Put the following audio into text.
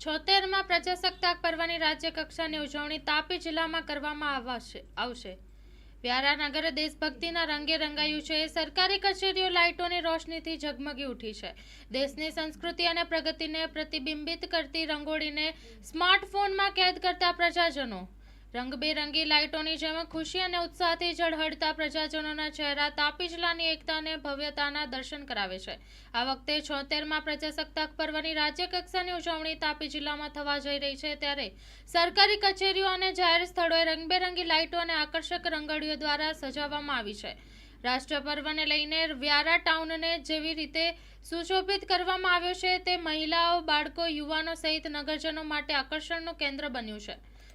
છોતેરમાં પ્રજાસત્તાક પર્વની રાજ્ય કક્ષાની ઉજવણી તાપી જિલ્લામાં કરવામાં આવશે આવશે. વ્યારા નગર દેશભક્તિના રંગે રંગાયું છે. સરકારી કચેરીઓ લાઇટોની રોશનીથી ઝગમગી ઉઠી છે. દેશની સંસ્કૃતિ અને પ્રગતિને પ્રતિબિંબિત કરતી રંગોળીને સ્માર્ટફોનમાં કેદ કરતા પ્રજાજનો રંગબેરંગી લાઇટોની જેમ ખુશી અને ઉત્સાહથી ઝળહળતા પ્રજાજનોના ચહેરા તાપી જિલ્લાની એકતા અને ભવ્યતાના દર્શન કરાવે છે. આ વખતે છોતેરમાં પ્રજાસત્તાક પર્વની રાજ્ય કક્ષાની ઉજવણી તાપી જિલ્લામાં થવા જઈ રહી છે ત્યારે સરકારી કચેરીઓ અને જાહેર સ્થળોએ રંગબેરંગી લાઇટો અને આકર્ષક રંગોળીઓ દ્વારા સજાવવામાં આવી છે. રાષ્ટ્ર પર્વને લઈને વ્યારા ટાઉનને જેવી રીતે સુશોભિત કરવામાં આવ્યો છે, તે મહિલાઓ, બાળકો, યુવાનો સહિત નગરજનો માટે આકર્ષણનું કેન્દ્ર બન્યું છે.